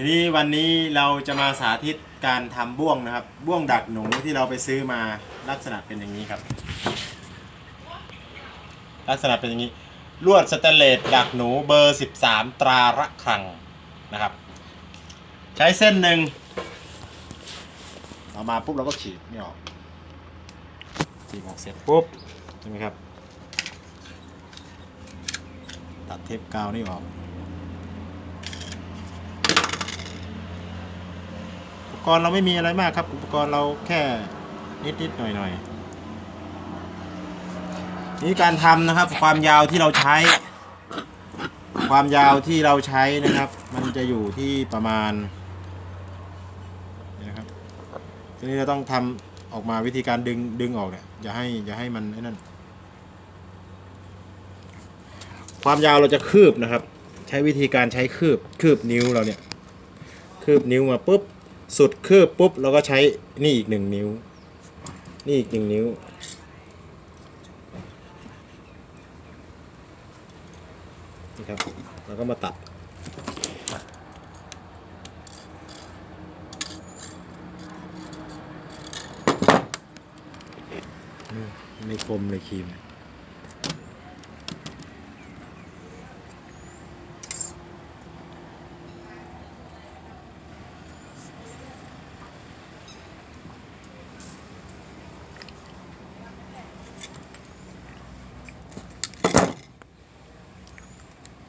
ทีนี้วันนี้เราจะมาสาธิตการทำบ่วงนะครับ บ่วงดักหนูที่เราไปซื้อมาลักษณะเป็นอย่างนี้ครับ ลักษณะเป็นอย่างนี้ ลวดสแตนเลสดักหนูเบอร์ 13 ตราระฆรังนะครับ ใช้เส้นหนึ่งเอามาปุ๊บเราก็ฉีดไม่ออกฉีดออกเสร็จปุ๊บใช่ไหมครับ ตัดเทปกาวนี่ออก ปกรณ์เราไม่มีอะไรมากครับ อุปกรณ์เราแค่นิดๆหน่อยๆนี่การทำนะครับ ความยาวที่เราใช้ ความยาวที่เราใช้นะครับ มันจะอยู่ที่ประมาณนี่นะครับทีนี้เราต้องทำออกมาวิธีการดึงดึงออกเนี่ยอย่าให้อย่าให้มันไอ้นั่นความยาวเราจะคืบนะครับ ใช้วิธีการใช้คืบคืบนิ้วเราเนี่ย คืบนิ้วมาปุ๊บ สุดคืบปุ๊บเราก็ใช้นี่อีกหนึ่งนิ้ว นี่อีกหนึ่งนิ้ว นี่ครับ แล้วก็มาตัด ไม่คมเลยครีม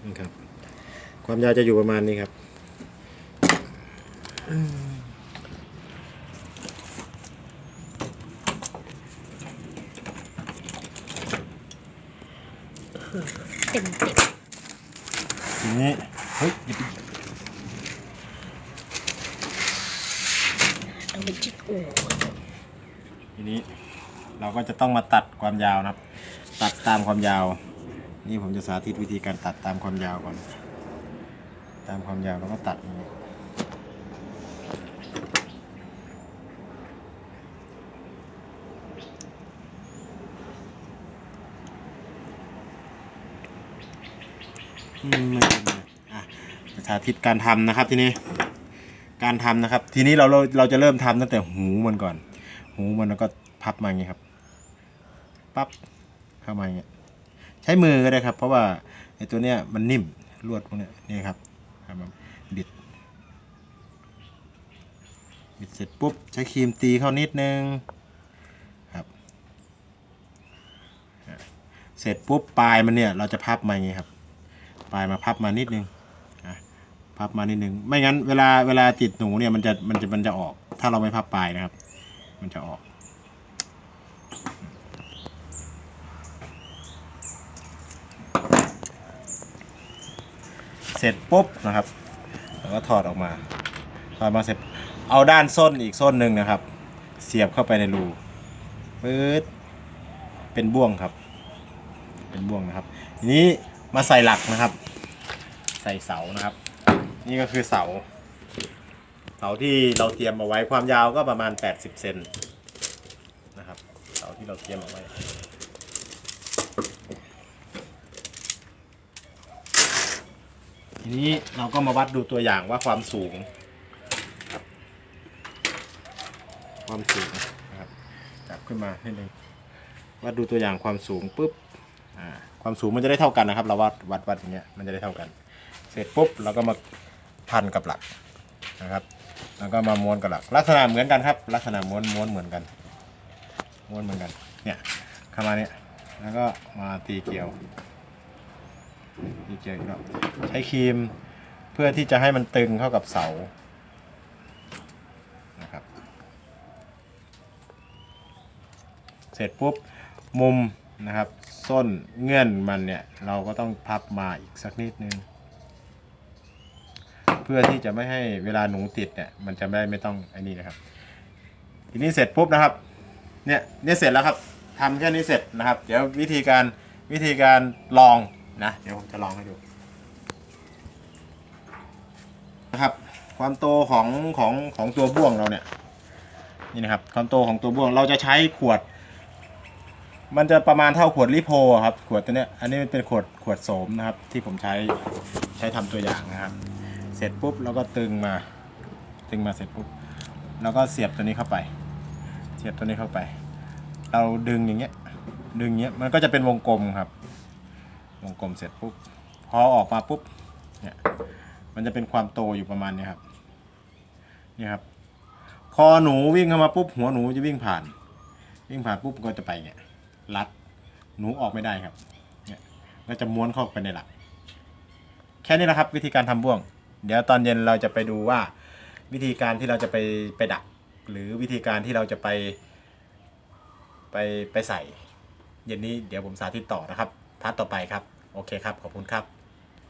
นี่ครับ ความยาวจะอยู่ประมาณนี้ครับ เต็มเต็มทีนี้เฮ้ยอย่าไปต้องเป็นจิ๊กโอ้ทีนี้เราก็จะต้องมาตัดความยาวนะครับ ตัดตามความยาว นี่ผมจะสาธิตวิธีการตัดตามความยาวก่อน ตามความยาวแล้วก็ตัดอย่างนี้อืมไม่เป็นไรอะสาธิตการทำนะครับทีนี้การทำนะครับ ทีนี้เราเราเราจะเริ่มทำตั้งแต่หูมันก่อน หูมันแล้วก็พับมาอย่างนี้ครับปั๊บเข้ามาอย่างเงี้ยใช้มือก็ได้ครับ เพราะว่าไอ้ตัวเนี้ยมันนิ่มลวดพวกเนี้ยนี่ครับ ครับผมบิด บิดเสร็จปุ๊บ ใช้ครีมตีเข้านิดนึงครับ เสร็จปุ๊บปลายมันเนี่ยเราจะพับมาอย่างี้ครับ ปลายมาพับมานิดนึงพับมานิดนึง ไม่งั้นเวลาเวลาติดหนูเนี่ยมันจะมันจะมันจะออก ถ้าเราไม่พับปลายนะครับ มันจะออก เสร็จปุ๊บนะครับแล้วก็ถอดออกมาถอดมาเสร็จเอาด้านส้นอีกส้นหนึ่งนะครับ เสียบเข้าไปในรูปื๊ดเป็นบ่วงครับ เป็นบ่วงนะครับ ทีนี้มาใส่หลักนะครับ ใส่เสานะครับ นี่ก็คือเสา เสาที่เราเตรียมเอาไว้ความยาวก็ประมาณ 80 เซนนะครับ เสาที่เราเตรียมเอาไว้ ทีนี้เราก็มาวัดดูตัวอย่างว่าความสูง ความสูงนะครับจับขึ้นมานิดนึงวัดดูตัวอย่างความสูงปุ๊บอ่าความสูงมันจะได้เท่ากันนะครับ เราวัดวัดวัดอย่างเงี้ยมันจะได้เท่ากัน เสร็จปุ๊บเราก็มาพันกับหลักนะครับ แล้วก็มาม้วนกับหลัก ลักษณะเหมือนกันครับ ลักษณะม้วนม้วนเหมือนกัน ม้วนเหมือนกันเนี่ยเข้ามาเนี่ยแล้วก็มาตีเกลียว ตีเกลียวอีกรอบใช้ครีมเพื่อที่จะให้มันตึงเข้ากับเสานะครับ เสร็จปุ๊บมุมนะครับส้นเงื่อนมันเนี่ยเราก็ต้องพับมาอีกสักนิดนึง เพื่อที่จะไม่ให้เวลาหนูติดเนี่ยมันจะไม่ไม่ต้องไอ้นี่นะครับ ทีนี้เสร็จปุ๊บนะครับเนี่ยเนี่ยเสร็จแล้วครับทำแค่นี้เสร็จนะครับ เดี๋ยววิธีการวิธีการลอง นะเดี๋ยวผมจะลองให้ดูนะครับ ความโตของของของตัวบ่วงเราเนี่ยนี่นะครับ ความโตของตัวบ่วงเราจะใช้ขวด มันจะประมาณเท่าขวดลิโพครับ ขวดตัวเนี้ยอันนี้มันเป็นขวดขวดโสมนะครับ ที่ผมใช้ใช้ทำตัวอย่างนะครับ เสร็จปุ๊บเราก็ตึงมา ตึงมาเสร็จปุ๊บแล้วก็เสียบตัวนี้เข้าไป เสียบตัวนี้เข้าไป เราดึงอย่างเงี้ย ดึงเงี้ยมันก็จะเป็นวงกลมครับ วงกลมเสร็จปุ๊บพอออกมาปุ๊บเนี่ยมันจะเป็นความโตอยู่ประมาณเนี้ยครับนี่ครับคอหนูวิ่งเข้ามาปุ๊บหัวหนูจะวิ่งผ่าน วิ่งผ่านปุ๊บก็จะไปเนี่ยรัดหนูออกไม่ได้ครับเนี่ยก็จะม้วนเข้าไปในหลัก แค่นี้แหละครับ วิธีการทำบ่วง เดี๋ยวตอนเย็นเราจะไปดูว่า วิธีการที่เราจะไปไปดัก หรือวิธีการที่เราจะไป ไปไปใส่ เย็นนี้เดี๋ยวผมสาธิตต่อนะครับ พาร์ทต่อไปครับ โอเคครับ ขอบคุณครับ